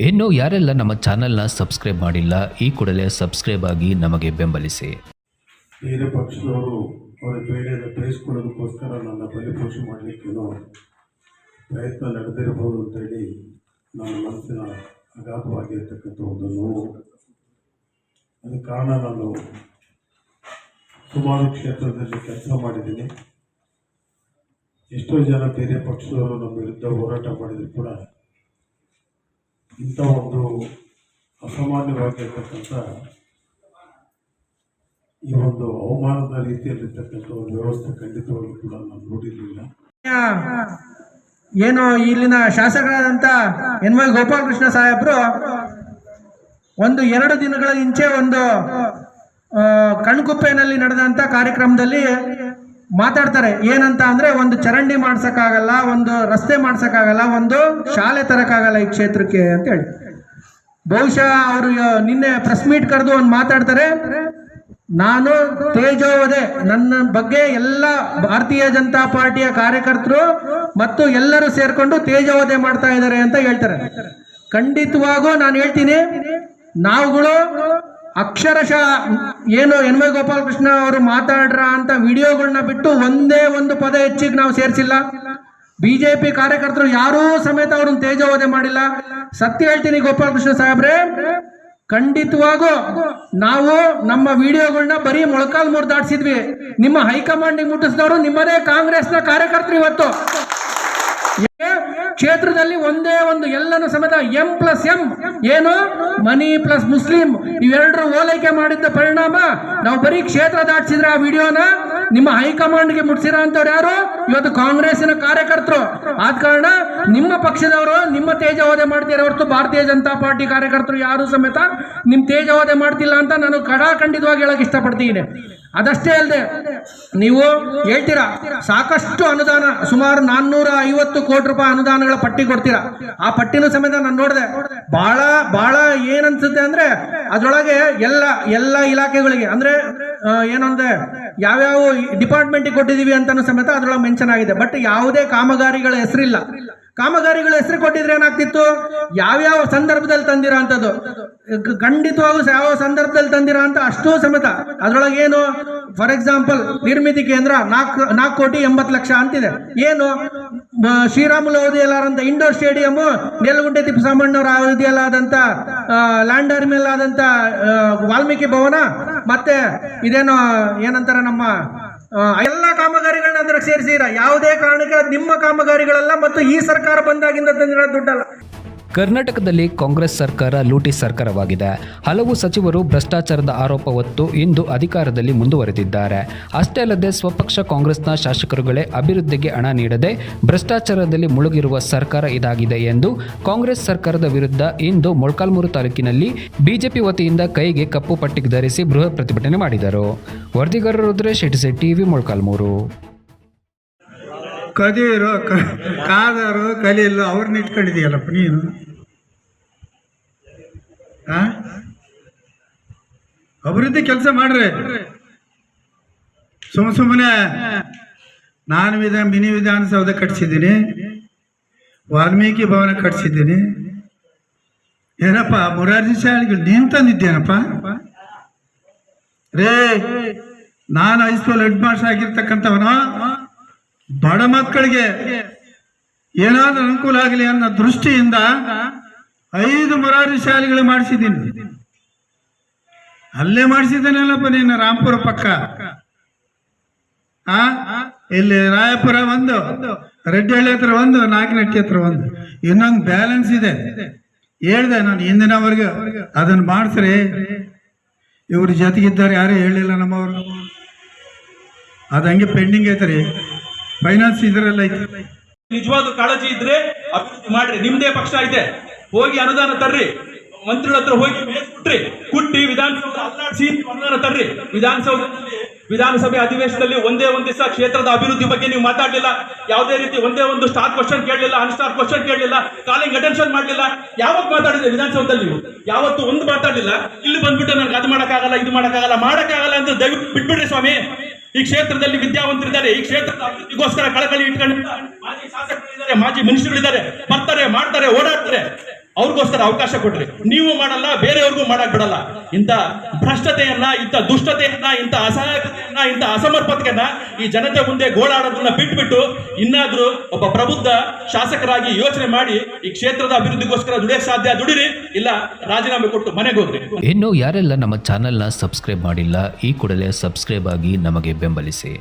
ಇನ್ನು ಯಾರೆಲ್ಲ ನಮ್ಮ ಚಾನೆಲ್ನ ಸಬ್ಸ್ಕ್ರೈಬ್ ಮಾಡಿಲ್ಲ, ಈ ಕೂಡಲೇ ಸಬ್ಸ್ಕ್ರೈಬ್ ಆಗಿ ನಮಗೆ ಬೆಂಬಲಿಸಿ. ಬೇರೆ ಪಕ್ಷದವರು ಅವರ ಬೇಳೆಯನ್ನು ಬೇಯಿಸ್ಕೊಳ್ಳೋದಕ್ಕೋಸ್ಕರ ನನ್ನ ಬಲಿಪೋಷೆ ಮಾಡಲಿಕ್ಕೆ ಪ್ರಯತ್ನ ನಡೆದಿರಬಹುದು ಅಂತೇಳಿ ನನ್ನ ಮನಸ್ಸಿನ ಅಗಾಧವಾಗಿರ್ತಕ್ಕಂಥ ಒಂದು ನೋವು. ಅದಕ್ಕೆ ಕಾರಣ ನಾನು ಸುಮಾರು ಕ್ಷೇತ್ರದಲ್ಲಿ ಕೆಲಸ ಮಾಡಿದ್ದೀನಿ. ಎಷ್ಟೋ ಜನ ಬೇರೆ ಪಕ್ಷದವರು ನಮ್ಮ ವಿರುದ್ಧ ಹೋರಾಟ ಮಾಡಿದ್ರು ಕೂಡ ಇಂಥ ಒಂದು ಅಸಾಮಾನ್ಯವಾಗಿರ್ತಕ್ಕಂಥ ಈ ಒಂದು ಅವಮಾನದ ರೀತಿಯಲ್ಲಿರ್ತಕ್ಕಂಥ ಒಂದು ವ್ಯವಸ್ಥೆ ಖಂಡಿತವಾಗಿ ಕೂಡ ನಾನು ನೋಡಿರಲಿಲ್ಲ. ಏನು ಇಲ್ಲಿನ ಶಾಸಕರಾದಂಥ ಎನ್ ವೈ ಗೋಪಾಲಕೃಷ್ಣ ಸಾಹೇಬರು ಒಂದು ಎರಡು ದಿನಗಳ ಹಿಂಚೆ ಒಂದು ಕಣ್ಕುಪ್ಪೆನಲ್ಲಿ ನಡೆದಂಥ ಕಾರ್ಯಕ್ರಮದಲ್ಲಿ ಮಾತಾಡ್ತಾರೆ. ಏನಂತ ಅಂದ್ರೆ ಒಂದು ಚರಂಡಿ ಮಾಡ್ಸಕ್ಕಾಗಲ್ಲ, ಒಂದು ರಸ್ತೆ ಮಾಡ್ಸಕ್ಕಾಗಲ್ಲ, ಒಂದು ಶಾಲೆ ತರಕ್ಕಾಗಲ್ಲ ಈ ಕ್ಷೇತ್ರಕ್ಕೆ ಅಂತ ಹೇಳಿ. ಬಹುಶಃ ಅವರು ನಿನ್ನೆ ಪ್ರೆಸ್ ಮೀಟ್ ಕರೆದು ಒಂದು ಮಾತಾಡ್ತಾರೆ, ನಾನು ತೇಜೋವದೆ ನನ್ನ ಬಗ್ಗೆ ಎಲ್ಲ ಭಾರತೀಯ ಜನತಾ ಪಾರ್ಟಿಯ ಕಾರ್ಯಕರ್ತರು ಮತ್ತು ಎಲ್ಲರೂ ಸೇರ್ಕೊಂಡು ತೇಜೋವದೆ ಮಾಡ್ತಾ ಇದ್ದಾರೆ ಅಂತ ಹೇಳ್ತಾರೆ. ಖಂಡಿತವಾಗೂ ನಾನು ಹೇಳ್ತೀನಿ, ನಾವುಗಳು ಅಕ್ಷರಶಃ ಏನು ಎನ್ ವೈ ಗೋಪಾಲಕೃಷ್ಣ ಅವರು ಮಾತಾಡ್ರ ಅಂತ ವಿಡಿಯೋಗಳನ್ನ ಬಿಟ್ಟು ಒಂದೇ ಒಂದು ಪದ ಹೆಚ್ಚಿಗೆ ನಾವು ಸೇರಿಸಿಲ್ಲ. ಬಿಜೆಪಿ ಕಾರ್ಯಕರ್ತರು ಯಾರೂ ಸಮೇತ ಅವ್ರನ್ನ ತೇಜೋವಧೆ ಮಾಡಿಲ್ಲ. ಸತ್ಯ ಹೇಳ್ತೀನಿ ಗೋಪಾಲಕೃಷ್ಣ ಸಾಹೇಬ್ರೆ, ಖಂಡಿತವಾಗೂ ನಾವು ನಮ್ಮ ವಿಡಿಯೋಗಳನ್ನ ಬರೀ ಮೊಳಕಾಲ್ ಮುರಿದಾಡ್ಸಿದ್ವಿ ನಿಮ್ಮ ಹೈಕಮಾಂಡಿಗೆ ಮುಟ್ಟಿಸಿದವರು ನಿಮ್ಮದೇ ಕಾಂಗ್ರೆಸ್ನ ಕಾರ್ಯಕರ್ತರು ಇವತ್ತು. ಕ್ಷೇತ್ರದಲ್ಲಿ ಒಂದೇ ಒಂದು ಎಲ್ಲನೂ ಸಮೇತ ಎಂ ಪ್ಲಸ್ ಎಂ ಏನು? ಮನಿ ಪ್ಲಸ್ ಮುಸ್ಲಿಂ ಇವೆರಡರ ಓಲೈಕೆ ಮಾಡಿದ್ದ ಪರಿಣಾಮ ನಾವು ಬರೀ ಕ್ಷೇತ್ರ ದಾಟಿಸಿದ್ರೆ ಆ ವಿಡಿಯೋನ ನಿಮ್ಮ ಹೈಕಮಾಂಡ್ಗೆ ಮುಟ್ಸಿರೋ ಅಂತವ್ರು ಯಾರು? ಇವತ್ತು ಕಾಂಗ್ರೆಸ್ನ ಕಾರ್ಯಕರ್ತರು. ಆದ ಕಾರಣ ನಿಮ್ಮ ಪಕ್ಷದವರು ನಿಮ್ಮ ತೇಜವಾದೆ ಮಾಡ್ತೀರ ಹೊರತು ಭಾರತೀಯ ಜನತಾ ಪಾರ್ಟಿ ಕಾರ್ಯಕರ್ತರು ಯಾರು ಸಮೇತ ನಿಮ್ಮ ತೇಜವಾದೆ ಮಾಡ್ತಿಲ್ಲ ಅಂತ ನಾನು ಕಡಾಖಂಡಿತವಾಗಿ ಹೇಳಕ್ ಇಷ್ಟಪಡ್ತೀನಿ. ಅದಷ್ಟೇ ಅಲ್ಲದೆ ನೀವು ಹೇಳ್ತೀರಾ, ಸಾಕಷ್ಟು ಅನುದಾನ, ಸುಮಾರು ನಾನ್ನೂರ ಐವತ್ತು ಕೋಟಿ ರೂಪಾಯಿ ಅನುದಾನಗಳ ಪಟ್ಟಿ ಕೊಡ್ತೀರಾ? ಆ ಪಟ್ಟಿನೂ ಸಮೇತ ನಾನು ನೋಡಿದೆ ಬಹಳ ಬಹಳ ಏನನ್ಸುತ್ತೆ ಅಂದ್ರೆ ಅದರೊಳಗೆ ಎಲ್ಲ ಎಲ್ಲ ಇಲಾಖೆಗಳಿಗೆ, ಅಂದ್ರೆ ಏನಂದ್ರೆ ಯಾವ್ಯಾವ ಡಿಪಾರ್ಟ್ಮೆಂಟಿಗೆ ಕೊಟ್ಟಿದೀವಿ ಅಂತಾನು ಸಮೇತ ಅದ್ರೊಳಗೆ ಮೆನ್ಷನ್ ಆಗಿದೆ. ಬಟ್ ಯಾವುದೇ ಕಾಮಗಾರಿಗಳ ಹೆಸರಿಲ್ಲ. ಕಾಮಗಾರಿಗಳ ಹೆಸರು ಕೊಟ್ಟಿದ್ರೆ ಏನಾಗ್ತಿತ್ತು? ಯಾವ್ಯಾವ ಸಂದರ್ಭದಲ್ಲಿ ತಂದಿರೋ ಅಂಥದ್ದು ಗ- ಖಂಡಿತವಾಗೂ ಯಾವ ಸಂದರ್ಭದಲ್ಲಿ ತಂದಿರೋ ಅಂತ ಅಷ್ಟೂ ಸಮೇತ. ಅದರೊಳಗೆ ಏನು? ಫಾರ್ ಎಕ್ಸಾಂಪಲ್ ನಿರ್ಮಿತಿ ಕೇಂದ್ರ ನಾಲ್ಕು ನಾಲ್ಕು ಕೋಟಿ ಎಂಬತ್ತು ಲಕ್ಷ ಅಂತಿದೆ. ಏನು? ಶ್ರೀರಾಮುಲು ಅವಧಿಯಲ್ಲಾದಂಥ ಇಂಡೋರ್ ಸ್ಟೇಡಿಯಂ ನೆಲಗುಂಟೆ ತಿಪ್ಪಸಾಮಣ್ಣವರ ಅವಧಿಯಲ್ಲಾದಂಥ ಲ್ಯಾಂಡರ್ ಮೇಲಾದಂಥ ವಾಲ್ಮೀಕಿ ಭವನ, ಮತ್ತೆ ಇದೇನೋ, ಏನಂತಾರೆ ನಮ್ಮ ಎಲ್ಲ ಕಾಮಗಾರಿಗಳನ್ನ ಅದ್ರಾಗ ಸೇರಿಸಿರ ಯಾವುದೇ ಕಾರಣಕ್ಕೆ ನಿಮ್ಮ ಕಾಮಗಾರಿಗಳಲ್ಲ ಮತ್ತು ಈ ಸರ್ಕಾರ ಬಂದಾಗಿಂದ ತಂದಿರೋ ದುಡ್ಡಲ್ಲ. ಕರ್ನಾಟಕದಲ್ಲಿ ಕಾಂಗ್ರೆಸ್ ಸರ್ಕಾರ ಲೂಟಿ ಸರ್ಕಾರವಾಗಿದೆ. ಹಲವು ಸಚಿವರು ಭ್ರಷ್ಟಾಚಾರದ ಆರೋಪ ಹೊತ್ತು ಇಂದು ಅಧಿಕಾರದಲ್ಲಿ ಮುಂದುವರೆದಿದ್ದಾರೆ. ಅಷ್ಟೇ ಅಲ್ಲದೆ ಸ್ವಪಕ್ಷ ಕಾಂಗ್ರೆಸ್ನ ಶಾಸಕರುಗಳೇ ಅಭಿವೃದ್ಧಿಗೆ ಹಣ ನೀಡದೆ ಭ್ರಷ್ಟಾಚಾರದಲ್ಲಿ ಮುಳುಗಿರುವ ಸರ್ಕಾರ ಇದಾಗಿದೆ ಎಂದು ಕಾಂಗ್ರೆಸ್ ಸರ್ಕಾರದ ವಿರುದ್ಧ ಇಂದು ಮೊಳಕಾಲ್ಮೂರು ತಾಲೂಕಿನಲ್ಲಿ ಬಿಜೆಪಿ ವತಿಯಿಂದ ಕೈಗೆ ಕಪ್ಪು ಪಟ್ಟಿಗೆ ಧರಿಸಿ ಬೃಹತ್ ಪ್ರತಿಭಟನೆ ಮಾಡಿದರು. ವರದಿಗಾರರು ರುದ್ರೇಶ್ ಶೆಟ್ಟಿ ಟಿವಿ ಮೊಳಕಾಲ್ಮೂರು. ಕದಿರು ಕಾದರು ಕಲಿಯಲು ಅವ್ರನ್ನ ಇಟ್ಕೊಂಡಿದೆಯಲ್ಲಪ್ಪ ನೀನು? ಅಭಿವೃದ್ಧಿ ಕೆಲಸ ಮಾಡ್ರಿ. ಸುಮ್ ಸುಮ್ಮನೆ ನಾನು ವಿಧ ಮಿನಿ ವಿಧಾನಸೌಧ ಕಟ್ಸಿದ್ದೀನಿ. ವಾಲ್ಮೀಕಿ ಭವನ ಕಟ್ಸಿದ್ದೀನಿ. ಏನಪ್ಪ, ಮುರಾರ್ಜಿ ಶಾಲೆಗಳು ನೀನ್ ತಂದಿದ್ದೇನಪ್ಪ? ರೇ, ನಾನು ಹೈಸ್ಕೂಲ್ ಹೆಡ್ ಮಾಸ್ಟರ್ ಆಗಿರ್ತಕ್ಕಂಥವನು, ಬಡ ಮಕ್ಕಳಿಗೆ ಏನಾದ್ರೂ ಅನುಕೂಲ ಆಗಲಿ ಅನ್ನೋ ದೃಷ್ಟಿಯಿಂದ ಐದು ಮುರಾರಿ ಶಾಲೆಗಳು ಮಾಡಿಸಿದ್ದೀನಿ. ಅಲ್ಲೇ ಮಾಡಿಸಿದ್ದೇನಲ್ಲಪ್ಪ ನೀನು ರಾಂಪುರ ಪಕ್ಕ. ಆ? ಇಲ್ಲಿ ರಾಯಪುರ ಒಂದು ರೆಡ್ಡಿಹಳ್ಳಿ ಹತ್ರ ಒಂದು, ನಾಗನಟ್ಟಿ ಹತ್ರ ಒಂದು. ಇನ್ನೊಂದು ಬ್ಯಾಲೆನ್ಸ್ ಇದೆ. ಹೇಳ್ದೆ ನಾನು ಹಿಂದಿನವರೆಗೆ ಅದನ್ನ ಮಾಡಿಸ್ರಿ. ಇವ್ರ ಜೊತೆಗಿದ್ದಾರೆ ಯಾರೂ ಹೇಳಿಲ್ಲ ನಮ್ಮವರು. ಅದು ಹಂಗೆ ಪೆಂಡಿಂಗ್ ಐತ್ರಿ ಫೈನಾನ್ಸ್ ಇದ್ರಲ್ಲ ನಿಜವಾದ ಕಾಳಜಿ ಇದ್ರೆ ಅಭಿವೃದ್ಧಿ ಮಾಡ್ರಿ. ನಿಮ್ದೇ ಪಕ್ಷ ಇದೆ ಹೋಗಿ ಅನುದಾನ ತರ್ರಿ. ಮಂತ್ರಿಗಳ ಹತ್ರ ಹೋಗಿ ಮೇಲ್ ಕುಟ್ರಿ ಕುಟ್ಟಿ ವಿಧಾನಸೌಧ ಅಲ್ಲಾಡಿಸಿ ಅನುದಾನ ತರ್ರಿ. ವಿಧಾನಸೌಧದಲ್ಲಿ ವಿಧಾನಸಭೆ ಅಧಿವೇಶನದಲ್ಲಿ ಒಂದೇ ಒಂದು ದಿವಸ ಕ್ಷೇತ್ರದ ಅಭಿವೃದ್ಧಿ ಬಗ್ಗೆ ನೀವು ಮಾತಾಡಲಿಲ್ಲ. ಯಾವುದೇ ರೀತಿ ಒಂದೇ ಒಂದು ಸ್ಟಾರ್ ಕ್ವಶನ್ ಕೇಳಲಿಲ್ಲ ಅನ್ಸ್ಟಾರ್ ಕ್ವಶನ್ ಕೇಳಲಿಲ್ಲ, ಕಾಲಿಂಗ್ ಅಟೆನ್ಷನ್ ಮಾಡಲಿಲ್ಲ. ಯಾವಾಗ ಮಾತಾಡಿದ್ರೆ ವಿಧಾನಸೌಧದಲ್ಲಿ ನೀವು? ಯಾವತ್ತು ಒಂದು ಮಾತಾಡಲಿಲ್ಲ. ಇಲ್ಲಿ ಬಂದ್ಬಿಟ್ಟು ನನಗೆ ಅದು ಮಾಡೋಕ್ಕಾಗಲ್ಲ, ಇದು ಮಾಡೋಕ್ಕಾಗಲ್ಲ ಮಾಡೋಕ್ಕಾಗಲ್ಲ ಅಂದ್ರೆ ದಯವಿಟ್ಟು ಬಿಟ್ಬಿಡ್ರಿ ಸ್ವಾಮಿ. ಈ ಕ್ಷೇತ್ರದಲ್ಲಿ ವಿದ್ಯಾವಂತರಿದ್ದಾರೆ. ಈ ಕ್ಷೇತ್ರದ ಅಭಿವೃದ್ಧಿಗೋಸ್ಕರ ಕಳಕಳಿ ಇಟ್ಕೊಂಡಿದ್ದಾರೆ ಮಾಜಿ ಶಾಸಕರಿದ್ದಾರೆ, ಮಾಜಿ ಮಿನಿಸ್ಟರ್ಗಳಿದ್ದಾರೆ ಬರ್ತಾರೆ, ಮಾಡ್ತಾರೆ, ಓಡಾಡ್ತಾರೆ. ಅವ್ರಿಗೋಸ್ಕರ ಅವಕಾಶ ಕೊಡ್ರಿ. ನೀವು ಮಾಡಲ್ಲ, ಬೇರೆಯವ್ರಿಗೂ ಮಾಡಕ್ ಬಿಡಲ್ಲ. ಇಂಥ ಭ್ರಷ್ಟತೆಯನ್ನ, ಇಂಥ ದುಷ್ಟತೆಯನ್ನ, ಇಂಥ ಅಸಹಾಯಕತೆಯನ್ನ, ಇಂಥ ಅಸಮರ್ಪತೆಯನ್ನ ಈ ಜನತೆ ಮುಂದೆ ಗೋಳಾಡೋದನ್ನ ಬಿಟ್ಬಿಟ್ಟು ಇನ್ನಾದ್ರೂ ಒಬ್ಬ ಪ್ರಬುದ್ಧ ಶಾಸಕರಾಗಿ ಯೋಚನೆ ಮಾಡಿ ಈ ಕ್ಷೇತ್ರದ ಅಭಿವೃದ್ಧಿಗೋಸ್ಕರ ದುಡಿಯಕ್ ಸಾಧ್ಯ ದುಡಿರಿ, ಇಲ್ಲ ರಾಜೀನಾಮೆ ಕೊಟ್ಟು ಮನೆಗೆ ಹೋಗ್ರಿ. ಇನ್ನು ಯಾರೆಲ್ಲ ನಮ್ಮ ಚಾನೆಲ್ನ ಸಬ್ಸ್ಕ್ರೈಬ್ ಮಾಡಿಲ್ಲ, ಈ ಕೂಡಲೇ ಸಬ್ಸ್ಕ್ರೈಬ್ ಆಗಿ ನಮಗೆ ಬೆಂಬಲಿಸಿ.